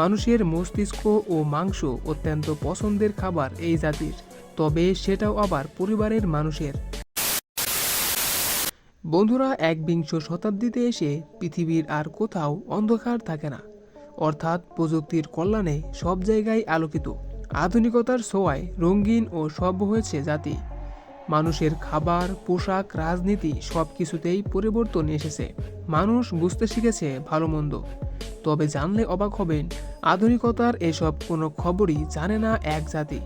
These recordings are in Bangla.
মানুষের মস্তিষ্ক ও মাংস অত্যন্ত পছন্দের খাবার এই জাতির, তবে সেটাও আবার পরিবারের মানুষের। বন্ধুরা একবিংশ শতাব্দীতে এসে পৃথিবীর আর কোথাও অন্ধকার থাকে না। অর্থাৎ প্রযুক্তির কল্যাণে সব জায়গায় আলোকিত। আধুনিকতার ছোঁয়ায় রঙিন ও সভ্য হয়েছে জাতি। মানুষের খাবার, পোশাক, রাজনীতি সব কিছুতেই পরিবর্তন এসেছে। মানুষ বুঝতে শিখেছে ভালো মন্দ। তবে জানলে অবাক হবেন, আধুনিকতার এসব কোনো খবরই জানে না এক জাতি।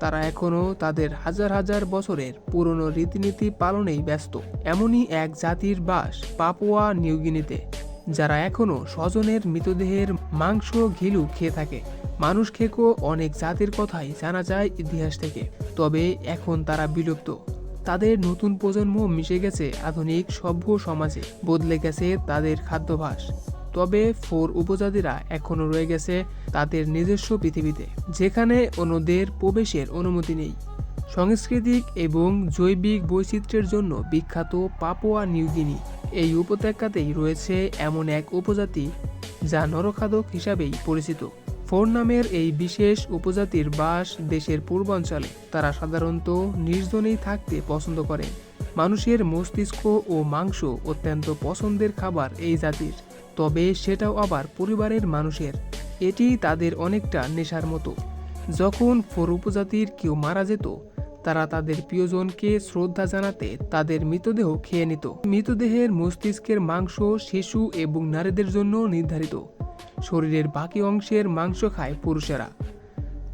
তারা এখনও তাদের হাজার হাজার বছরের পুরনো রীতিনীতি পালনেই ব্যস্ত। এমনই এক জাতির বাস পাপুয়া নিউগিনিতে যারা এখনও স্বজনের মৃতদেহের মাংস ঘিলু খেয়ে থাকে। মানুষ খেকো অনেক জাতির কথাই জানা যায় ইতিহাস থেকে। তবে এখন তারা বিলুপ্ত। তাদের নতুন প্রজন্ম মিশে গেছে আধুনিক সভ্য সমাজে, বদলে গেছে তাদের খাদ্যাভাস তবে ফোর উপজাতিরা এখনও রয়ে গেছে তাদের নিজস্ব পৃথিবীতে, যেখানে অন্যদের প্রবেশের অনুমতি নেই। সাংস্কৃতিক এবং জৈবিক বৈচিত্র্যের জন্য বিখ্যাত পাপোয়া নিউগিনি এই উপত্যকাতেই রয়েছে এমন এক উপজাতি যা নরখাদক হিসাবেই পরিচিত। ফোর নামের এই বিশেষ উপজাতির বাস দেশের পূর্বাঞ্চলে। তারা সাধারণত নির্জনেই থাকতে পছন্দ করে। মানুষের মস্তিষ্ক ও মাংস অত্যন্ত পছন্দের খাবার এই জাতির। তবে সেটাও আবার পরিবারের মানুষের। এটি তাদের অনেকটা নেশার মতো। যখন ফোর উপজাতির কেউ মারা যেত, তারা তাদের প্রিয়জনকে শ্রদ্ধা জানাতে তাদের মৃতদেহ খেয়ে নিত। মৃতদেহের মস্তিষ্কের মাংস, শিশু এবং নারীদের জন্য নির্ধারিত। শরীরের বাকি অংশের মাংস খায় পুরুষেরা।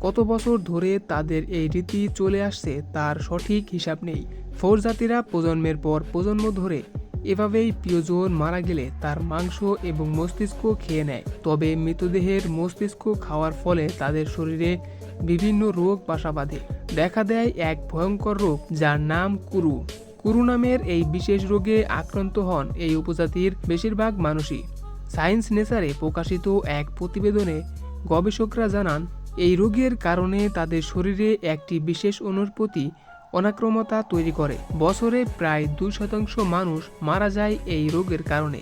কত বছর ধরে তাদের এই রীতি চলে আসছে তার সঠিক হিসাব নেই। ফোর জাতিরা প্রজন্মের পর প্রজন্ম ধরে এভাবেই প্রিয়জন মারা গেলে তার মাংস এবং মস্তিষ্ক খেয়ে নেয়। তবে মৃতদেহের মস্তিষ্ক খাওয়ার ফলে তাদের শরীরে বিভিন্ন রোগ বাসা বাঁধে। দেখা দেয় এক ভয়ঙ্কর রোগ যার নাম কুরু। কুরু নামের এই বিশেষ রোগে আক্রান্ত হন এই উপজাতির বেশিরভাগ মানুষই। সায়েন্স নেচারে প্রকাশিত এক প্রতিবেদনে গবেষকরা জানান, এই রোগের কারণে তাদের শরীরে একটি বিশেষ অণুর প্রতি অনাক্রমতা তৈরি করে। বছরে প্রায় দুই শতাংশ মানুষ মারা যায় এই রোগের কারণে।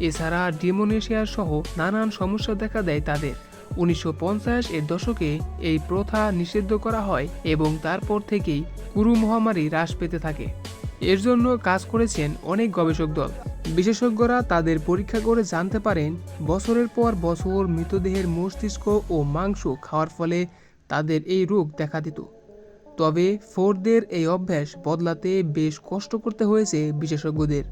এছাড়া ডিমোনেশিয়া সহ নানান সমস্যা দেখা দেয় তাদের। উনিশশো পঞ্চাশ এর দশকে এই প্রথা নিষিদ্ধ করা হয় এবং তারপর থেকেই কুরু মহামারী হ্রাস পেতে থাকে। এর জন্য কাজ করেছেন অনেক গবেষক দল। বিশেষজ্ঞরা তাদের পরীক্ষা করে জানতে পারেন, বছরের পর বছর মৃতদেহের মস্তিষ্ক ও মাংস খাওয়ার ফলে তাদের এই রোগ দেখা দিত। তবে ফোরদের এই অভ্যাস বদলাতে বেশ কষ্ট করতে হয়েছে বিশেষজ্ঞদের।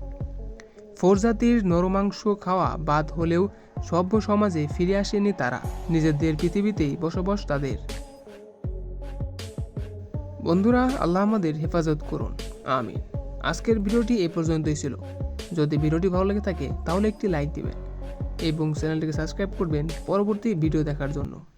ফোর জাতির নরমাংস খাওয়া বাদ হলেও সভ্য সমাজে ফিরে আসেনি তারা, নিজেদের পৃথিবীতেই বসবাস তাদের। বন্ধুরা, আল্লাহ আমাদের হেফাজত করুন। আমিন। আজকের ভিডিওটি এ পর্যন্তই ছিল। যদি ভিডিওটি ভালো লেগে থাকে, তাহলে একটি লাইক দিবেন এবং চ্যানেলটিকে সাবস্ক্রাইব করবেন পরবর্তী ভিডিও দেখার জন্য।